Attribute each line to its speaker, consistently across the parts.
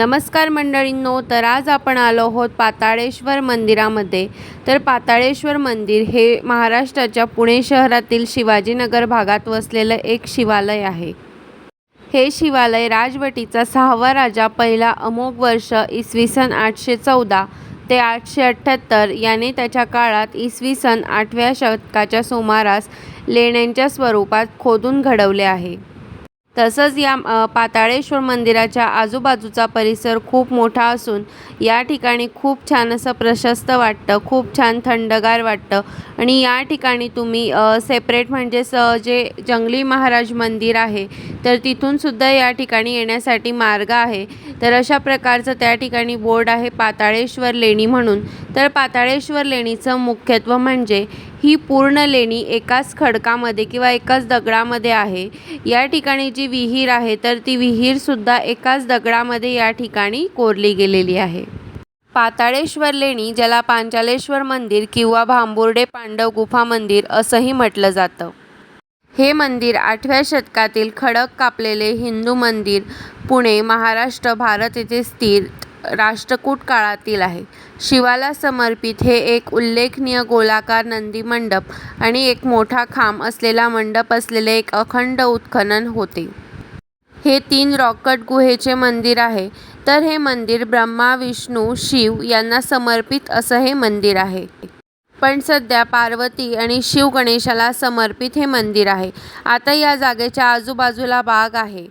Speaker 1: नमस्कार मंडळींनो तर आज आपण आलो आहोत पाताळेश्वर मंदिरामध्ये. तर पाताळेश्वर मंदिर हे महाराष्ट्राच्या पुणे शहरातील शिवाजीनगर भागात वसलेलं एक शिवालय आहे. हे शिवालय राजवटीचा सहावा राजा पहिला अमोघ वर्ष इसवी सन आठशे चौदा ते आठशे अठ्ठ्याहत्तर याने त्याच्या काळात इसवी सन आठव्या शतकाच्या सुमारास लेण्यांच्या स्वरूपात खोदून घडवले आहे. तसंच या पाताळेश्वर मंदिराच्या आजूबाजूचा परिसर खूप मोठा असून या ठिकाणी खूप छान असं प्रशस्त वाटतं खूप छान थंडगार वाटतं. आणि या ठिकाणी तुम्ही सेपरेट म्हणजेच जे जंगली महाराज मंदिर आहे तर तिथूनसुद्धा या ठिकाणी येण्यासाठी मार्ग आहे. तर अशा प्रकारचं त्या ठिकाणी बोर्ड आहे पाताळेश्वर लेणी म्हणून. तर पाताळेश्वर लेणीचं मुख्यत्व म्हणजे ही पूर्ण लेणी एकाच खडकामध्ये किंवा एकाच दगडामध्ये आहे. या ठिकाणी जी विहीर आहे तर ती विहीरसुद्धा एकाच दगडामध्ये या ठिकाणी कोरली गेलेली आहे. पाताळेश्वर लेणी ज्याला पांचालेश्वर मंदिर किंवा भांबुर्डे पांडव गुफा मंदिर असंही म्हटलं जातं. हे मंदिर आठव्या शतकातील खडक कापलेले हिंदू मंदिर पुणे महाराष्ट्र भारत येथे स्थित राष्ट्रकूट काळातील आहे. शिवाला समर्पित हे एक उल्लेखनीय गोलाकार नंदी मंडप आणि एक मोठा खांब असलेला मंडप असलेले एक अखंड उत्खनन होते. हे तीन रॉकट गुहेचे मंदिर आहे. तर हे मंदिर ब्रह्मा विष्णू शिव यांना समर्पित असं हे मंदिर आहे. पण सध्या पार्वती आणि शिव गणेशाला समर्पित हे मंदिर आहे. आता या जागेच्या आजूबाजूला बाग आहे.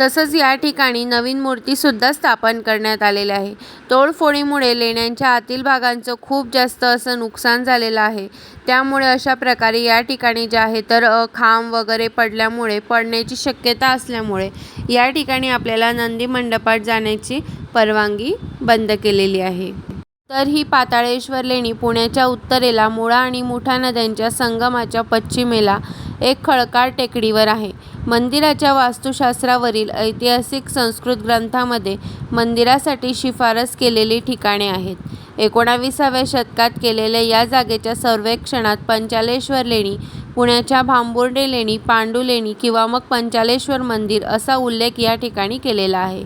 Speaker 1: तसंच या ठिकाणी नवीन मूर्तीसुद्धा स्थापन करण्यात आलेल्या आहे. तोडफोडीमुळे लेण्यांच्या आतील भागांचं खूप जास्त असं नुकसान झालेलं आहे. त्यामुळे अशा प्रकारे या ठिकाणी जे आहे तर खांब वगैरे पडल्यामुळे पडण्याची शक्यता असल्यामुळे या ठिकाणी आपल्याला नंदी मंडपात जाण्याची परवानगी बंद केलेली आहे. तर ही पाताळेश्वर लेणी पुण्याच्या उत्तरेला मुळा आणि मुठा नद्यांच्या संगमाच्या पश्चिमेला एक खडकाळ टेकडीवर आहे. मंदिराच्या वास्तुशास्त्रावरील ऐतिहासिक संस्कृत ग्रंथामध्ये मंदिरासाठी शिफारस केलेली ठिकाणे आहेत. एकोणाविसाव्या शतकात केलेल्या या जागेच्या सर्वेक्षणात पंचालेश्वर लेणी पुण्याच्या भांबुर्डे लेणी पांडू लेणी किंवा मग पंचालेश्वर मंदिर असा उल्लेख या ठिकाणी केलेला आहे.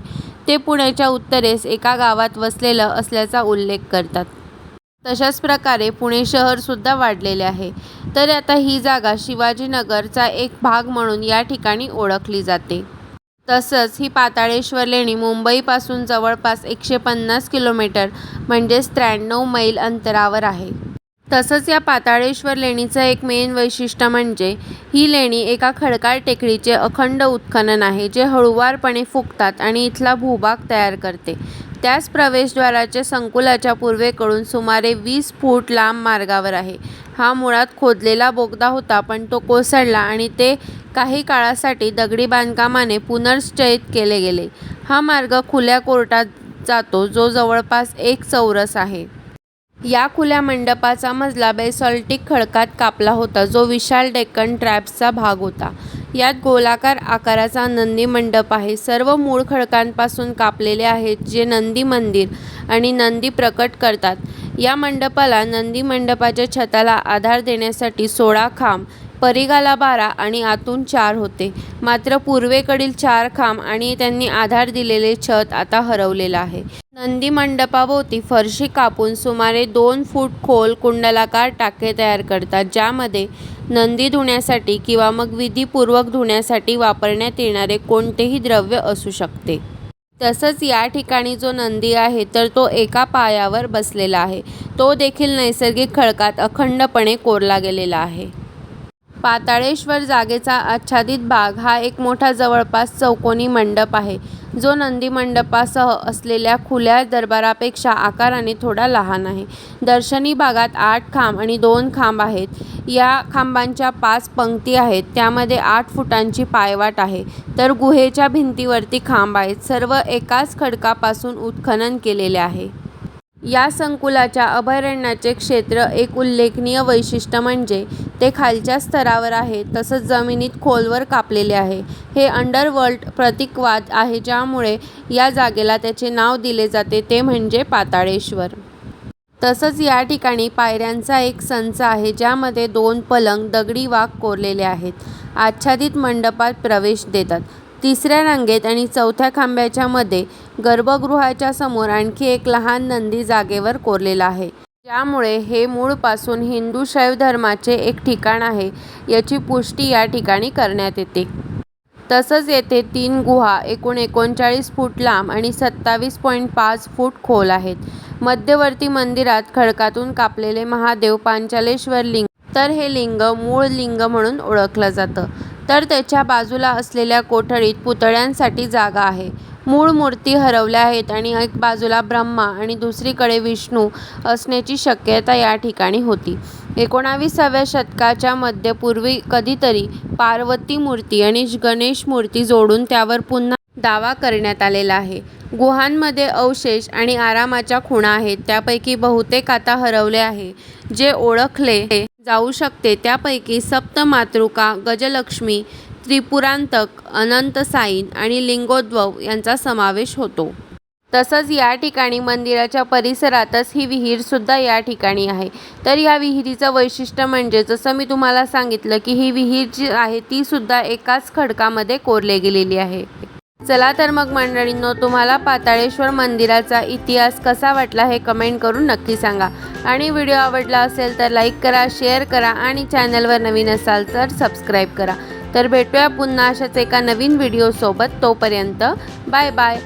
Speaker 1: ते पुण्याच्या उत्तरेस एका गावात वसलेलं असल्याचा उल्लेख करतात. तशाच प्रकारे पुणे शहरसुद्धा वाढलेले आहे. तर आता ही जागा शिवाजीनगरचा एक भाग म्हणून या ठिकाणी ओळखली जाते. तसंच ही पाताळेश्वर लेणी मुंबईपासून जवळपास एकशे पन्नास किलोमीटर म्हणजेच त्र्याण्णव मैल अंतरावर आहे. तसंच या पाताळेश्वर लेणीचं एक मेन वैशिष्ट्य म्हणजे ही लेणी एका खडकाळ टेकडीचे अखंड उत्खनन आहे जे हळूवारपणे फुगतात आणि इथला भूभाग तयार करते. त्याच प्रवेशद्वाराच्या संकुलाच्या पूर्वेकडून सुमारे वीस फूट लांब मार्गावर आहे. हा मुळात खोदलेला बोगदा होता पण तो कोसळला आणि ते काही काळासाठी दगडी बांधकामाने पुनर्चयित केले गेले. हा मार्ग खुल्या कोर्टात जातो जो जवळपास एक चौरस आहे. या खुल्या मंडपाचा मजला बेसॉल्टिक खडकात कापला होता. जो विशाल डेक्कन ट्रॅप्सचा भाग होता. यात गोलाकार आकाराचा नंदी मंडप आहे. सर्व मूळ खडकांपासून कापलेले आहेत जे नंदी मंदिर आणि नंदी प्रकट करतात. या मंडपाला नंदी मंडपाच्या छताला आधार देण्यासाठी सोळा खांब परिघाला बारा आणि आतून चार होते. मात्र पूर्वेकडील चार खांब आणि त्यांनी आधार दिलेले छत आता हरवलेलं आहे. नंदी मंडपाभोवती फरशी कापून सुमारे दोन फूट खोल कुंडलाकार टाके तयार करतात ज्यामध्ये नंदी धुण्यासाठी किंवा मग विधीपूर्वक धुण्यासाठी वापरण्यात येणारे कोणतेही द्रव्य असू शकते. तसंच या ठिकाणी जो नंदी आहे तर तो एका पायावर बसलेला आहे. तो देखील नैसर्गिक खडकात अखंडपणे कोरला गेलेला आहे. पाताळेश्वर जागेचा आच्छादित भाग हा एक मोठा जवळपास चौकोनी मंडप आहे. जो नंदी मंडपासह असलेल्या खुल्या दरबारापेक्षा आकाराने थोडा लहान आहे. दर्शनी भागात आठ खांब आणि दोन खांब आहेत. या खांबांच्या पाच पंक्ती आहेत. त्यामध्ये आठ फुटांची पायवाट आहे. तर गुहेच्या भिंतीवरती खांब आहेत. सर्व एकाच खडकापासून उत्खनन केलेले आहे. या संकुलाच्या अभयारण्याचे क्षेत्र एक उल्लेखनीय वैशिष्ट्य म्हणजे ते खालच्या स्तरावर आहे तसंच जमिनीत खोलवर कापलेले आहे. हे अंडरवर्ल्ड प्रतीकवाद आहे ज्यामुळे या जागेला त्याचे नाव दिले जाते ते म्हणजे पाताळेश्वर. तसंच या ठिकाणी पायऱ्यांचा एक संच आहे ज्यामध्ये दोन पलंग दगडी वाघ कोरलेले आहेत. आच्छादित मंडपात प्रवेश देतात. तिसऱ्या रांगेत आणि चौथ्या खांब्याच्या मध्ये गर्भगृहाच्या समोर आणखी एक लहान नंदी जागेवर कोरलेला आहे. ज्यामुळे हे मूळपासून हिंदू शैव धर्माचे एक ठिकाण आहे याची पुष्टी या ठिकाणी करण्यात येते. तसंच येथे तीन गुहा एकूण एकोणचाळीस फूट लांब आणि सत्तावीस पॉईंट पाच फूट खोल आहेत. मध्यवर्ती मंदिरात खडकातून कापलेले महादेव पांचालेश्वर लिंग तर हे लिंग मूळ लिंग म्हणून ओळखलं जातं. तर त्याच्या बाजूला असलेल्या कोठडीत पुतळ्यांसाठी जागा आहे. मूळ मूर्ती हरवल्या आहेत आणि एक बाजूला ब्रह्मा आणि दुसरीकडे विष्णू असण्याची शक्यता या ठिकाणी होती. एकोणाविसाव्या शतकाच्या मध्यपूर्वी कधीतरी पार्वती मूर्ती आणि गणेश मूर्ती जोडून त्यावर पुन्हा दावा करण्यात आलेला आहे. गुहांमध्ये अवशेष आणि आरामाच्या खुणा आहेत. त्यापैकी बहुतेक आता हरवले आहे. जे ओळखले जाऊ शकते. त्यापैकी सप्तमातृका गजलक्ष्मी त्रिपुरांतक अनंतसाईन आणि लिंगोद्भव यांचा समावेश होतो. तसंच या ठिकाणी मंदिराच्या परिसरातच ही विहीरसुद्धा या ठिकाणी आहे. तर या विहिरीचं वैशिष्ट्य म्हणजे जसं मी तुम्हाला सांगितलं की ही विहीर जी आहे तीसुद्धा एकाच खडकामध्ये कोरले गेलेली आहे. चला तर मग मंडळींनो तुम्हाला पाताळेश्वर मंदिराचा इतिहास कसा वाटला हे कमेंट करून नक्की सांगा. आणि व्हिडिओ आवडला असेल तर लाईक करा शेअर करा आणि चॅनलवर नवीन असाल तर सबस्क्राईब करा. तर भेटूया पुन्हा अशाच एका नवीन व्हिडिओसोबत तोपर्यंत बाय बाय